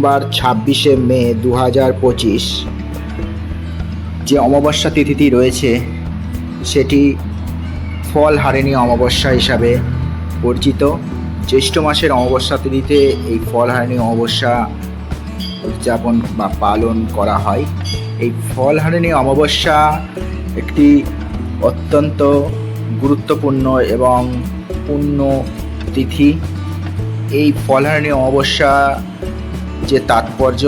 সোমবার ছাব্বিশে মে দু হাজার পঁচিশ। যে অমাবস্যা তিথিটি রয়েছে, সেটি ফল হারেনি অমাবস্যা হিসাবে পরিচিত। জ্যৈষ্ঠ মাসের অমাবস্যা তিথিতে এই ফল হারেনি অমাবস্যা উদযাপন বা পালন করা হয়। এই ফল হারেনি অমাবস্যা একটি অত্যন্ত গুরুত্বপূর্ণ এবং পূর্ণ তিথি। এই ফলহারণী অমাবস্যা যে তাৎপর্য,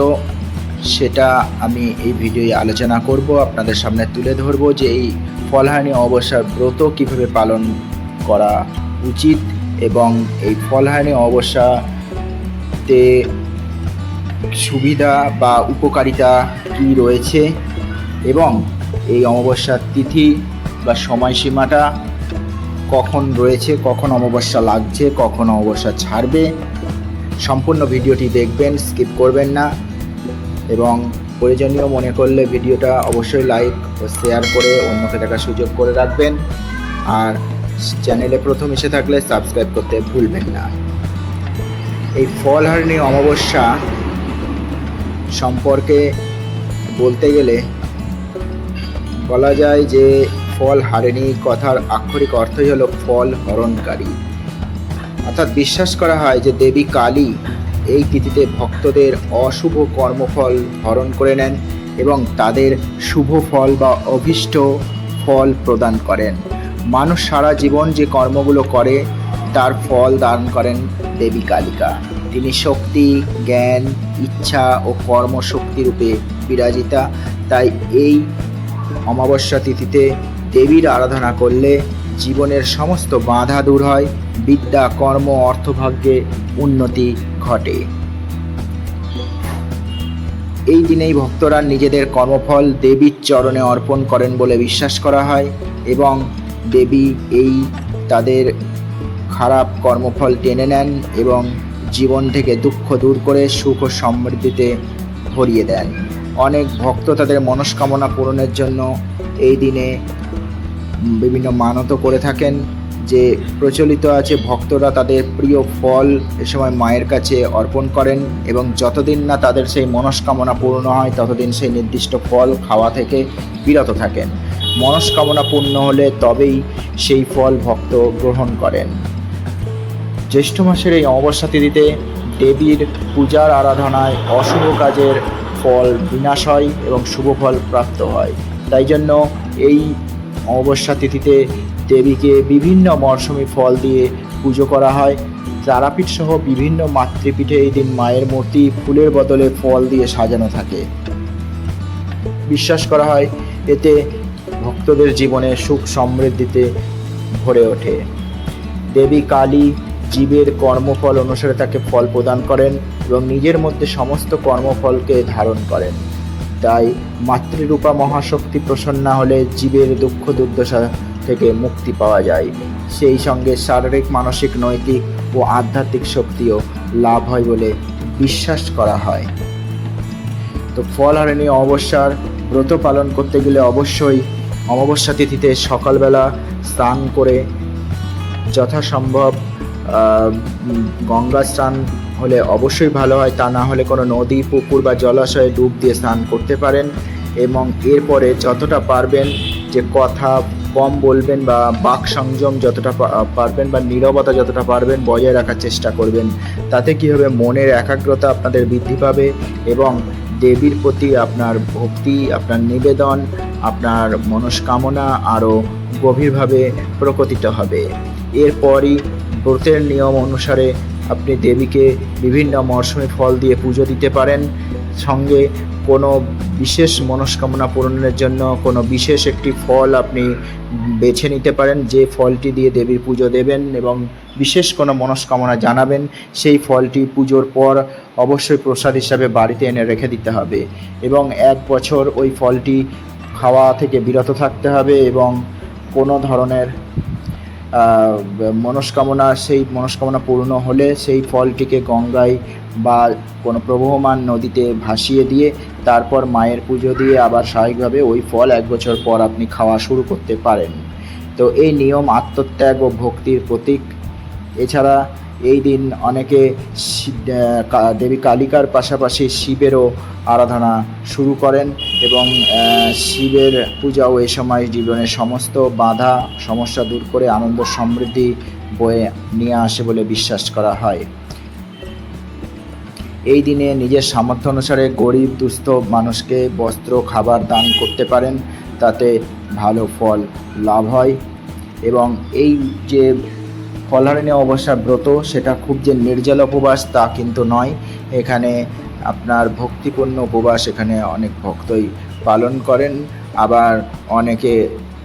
সেটা আমি এই ভিডিওয়ে আলোচনা করব। আপনাদের সামনে তুলে ধরব যে এই ফলহারণী অমাবস্যার ব্রত কীভাবে পালন করা উচিত এবং এই ফলহারণী অমাবস্যাতে সুবিধা বা উপকারিতা কী রয়েছে এবং এই অমাবস্যার তিথি বা সময়সীমাটা কখন রয়েছে, কখন অমাবস্যা লাগছে, কখন অমাবস্যা ছাড়বে সম্পূর্ণ ভিডিওটি দেখবেন স্কিপ করবেন না এবং প্রয়োজনীয় মনে করলে ভিডিওটা অবশ্যই লাইক ও শেয়ার করে অন্যকে দেখার সুযোগ করে রাখবেন। আর চ্যানেলে প্রথম এসে থাকলে সাবস্ক্রাইব করতে ভুলবেন না। এই ফলহারিণী অমাবস্যা সম্পর্কে বলতে গেলে বলা যায় যে ফল হারেনি কথার আক্ষরিক অর্থই হলো ফল হরণকারী। অর্থাৎ বিশ্বাস করা হয় যে দেবী কালী এই তিথিতে ভক্তদের অশুভ কর্মফল হরণ করে নেন এবং তাদের শুভ ফল বা অভীষ্ট ফল প্রদান করেন। মানুষ সারা জীবন যে কর্মগুলো করে, তার ফল দান করেন দেবী কালিকা। তিনি শক্তি, জ্ঞান, ইচ্ছা ও কর্মশক্তি রূপে বিরাজিতা। তাই এই অমাবস্যা তিথিতে দেবীর আরাধনা করলে জীবনের সমস্ত বাধা দূর হয়, বিদ্যা, কর্ম, অর্থভাগ্যে উন্নতি ঘটে। এই দিনেই ভক্তরা নিজেদের কর্মফল দেবীর চরণে অর্পণ করেন বলে বিশ্বাস করা হয় এবং দেবী এই তাদের খারাপ কর্মফল টেনে নেন এবং জীবন থেকে দুঃখ দূর করে সুখ ও সমৃদ্ধিতে ভরিয়ে দেন। অনেক ভক্ত তাদের মনস্কামনা পূরণের জন্য এই দিনে বিভিন্ন মানত করে থাকেন, যে প্রচলিত আছে ভক্তরা তাদের প্রিয় ফল এ সময় মায়ের কাছে অর্পণ করেন এবং যতদিন না তাদের সেই মনস্কামনা পূর্ণ হয়, ততদিন সেই নির্দিষ্ট ফল খাওয়া থেকে বিরত থাকেন। মনস্কামনা পূর্ণ হলে তবেই সেই ফল ভক্ত গ্রহণ করেন। জ্যৈষ্ঠ মাসের এই অমাবস্যা তিথিতে দেবীর পূজার আরাধনায় অশুভ কাজের ফল বিনাশ হয় এবং শুভ ফল প্রাপ্ত হয়। তাই জন্য এই অমাবস্যা তিথিতে দেবীকে বিভিন্ন মরশুমি ফল দিয়ে পুজো করা হয়। তারাপীঠ সহ বিভিন্ন মাতৃপীঠে এই দিন মায়ের মূর্তি ফুলের বদলে ফল দিয়ে সাজানো থাকে। বিশ্বাস করা হয়, এতে ভক্তদের জীবনে সুখ সমৃদ্ধিতে ভরে ওঠে। দেবী কালী জীবের কর্মফল অনুসারে তাকে ফল প্রদান করেন এবং নিজের মধ্যে সমস্ত কর্মফলকে ধারণ করেন। তাই মাতৃরূপা মহাশক্তি প্রসন্না হলে জীবের দুঃখ দুর্দশা থেকে মুক্তি পাওয়া যায়। সেই সঙ্গে শারীরিক, মানসিক, নৈতিক ও আধ্যাত্মিক শক্তিও লাভ হয় বলে বিশ্বাস করা হয়। তো ফল হারেনি অমাবস্যার ব্রত পালন করতে গেলে অবশ্যই অমাবস্যা তিথিতে সকালবেলা স্নান করে যথাসম্ভব গঙ্গা স্নান হলে অবশ্যই ভালো হয়। তা না হলে কোনো নদী, পুকুর বা জলাশয়ে ডুব দিয়ে স্নান করতে পারেন এবং এরপরে যতটা পারবেন যে কথা কম বলবেন বা বাক সংযম যতটা পারবেন বা নীরবতা যতটা পারবেন বজায় রাখার চেষ্টা করবেন। তাতে কী হবে? মনের একাগ্রতা আপনাদের বৃদ্ধি পাবে এবং দেবীর প্রতি আপনার ভক্তি, আপনার নিবেদন, আপনার মনস্কামনা আরও গভীরভাবে প্রকটিত হবে। এরপরই ব্রতের নিয়ম অনুসারে আপনি দেবীকে বিভিন্ন মরশুমে ফল দিয়ে পুজো দিতে পারেন। সঙ্গে কোনো বিশেষ মনস্কামনা পূরণের জন্য কোনো বিশেষ একটি ফল আপনি বেছে নিতে পারেন। যে ফলটি দিয়ে দেবীর পুজো দেবেন এবং বিশেষ কোনো মনস্কামনা জানাবেন, সেই ফলটি পুজোর পর অবশ্যই প্রসাদ হিসাবে বাড়িতে এনে রেখে দিতে হবে এবং এক বছর ওই ফলটি খাওয়া থেকে বিরত থাকতে হবে এবং কোনো ধরনের মনস্কামনা, সেই মনস্কামনা পূর্ণ হলে সেই ফলটিকে গঙ্গায় বা কোনো প্রবহমান নদীতে ভাসিয়ে দিয়ে তারপর মায়ের পুজো দিয়ে আবার স্বাভাবিকভাবে ওই ফল এক বছর পর আপনি খাওয়া শুরু করতে পারেন। তো এই নিয়ম আত্মত্যাগ ও ভক্তির প্রতীক। এছাড়া এই দিন অনেকে দেবী কালিকার পাশাপাশি শিবেরও আরাধনা শুরু করেন এবং শিবের পূজাও এই সময় জীবনের সমস্ত বাধা, সমস্যা দূর করে আনন্দ সমৃদ্ধি বয়ে নিয়ে আসে বলে বিশ্বাস করা হয়। এই দিনে নিজের সামর্থ্য অনুসারে গরিব, দুস্থ মানুষকে বস্ত্র, খাবার দান করতে পারেন। তাতে ভালো ফল লাভ হয় এবং এই যে ফলহারিণী অবস্যার ব্রত, সেটা খুব যে নির্জল উপবাস তা কিন্তু নয়। এখানে আপনার ভক্তিপূর্ণ উপবাস এখানে অনেক ভক্তই পালন করেন। আবার অনেকে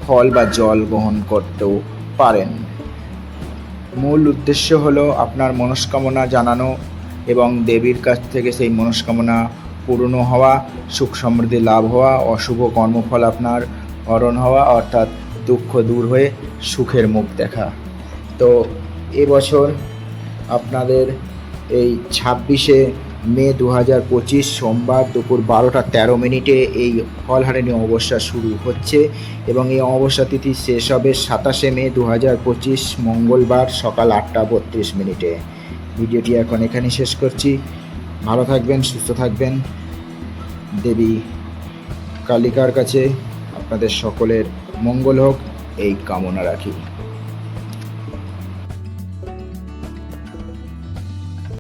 ফল বা জল গ্রহণ করতেও পারেন। মূল উদ্দেশ্য হলো আপনার মনস্কামনা জানানো এবং দেবীর কাছ থেকে সেই মনস্কামনা পূর্ণ হওয়া, সুখ সমৃদ্ধি লাভ হওয়া, অশুভ কর্মফল আপনার হরণ হওয়া, অর্থাৎ দুঃখ দূর হয়ে সুখের মুখ দেখা। তো এবছর আপনাদের এই ছাব্বিশে মে দু হাজার পঁচিশ সোমবার দুপুর বারোটা তেরো মিনিটে এই ফলহারিণী অমাবস্যা শুরু হচ্ছে এবং এই অমাবস্যা তিথি শেষ হবে সাতাশে মে দু হাজার পঁচিশ মঙ্গলবার সকাল আটটা বত্রিশ মিনিটে। ভিডিওটি এখন এখানেই শেষ করছি। ভালো থাকবেন, সুস্থ থাকবেন। দেবী কালিকার কাছে আপনাদের সকলের মঙ্গল হোক, এই কামনা রাখি।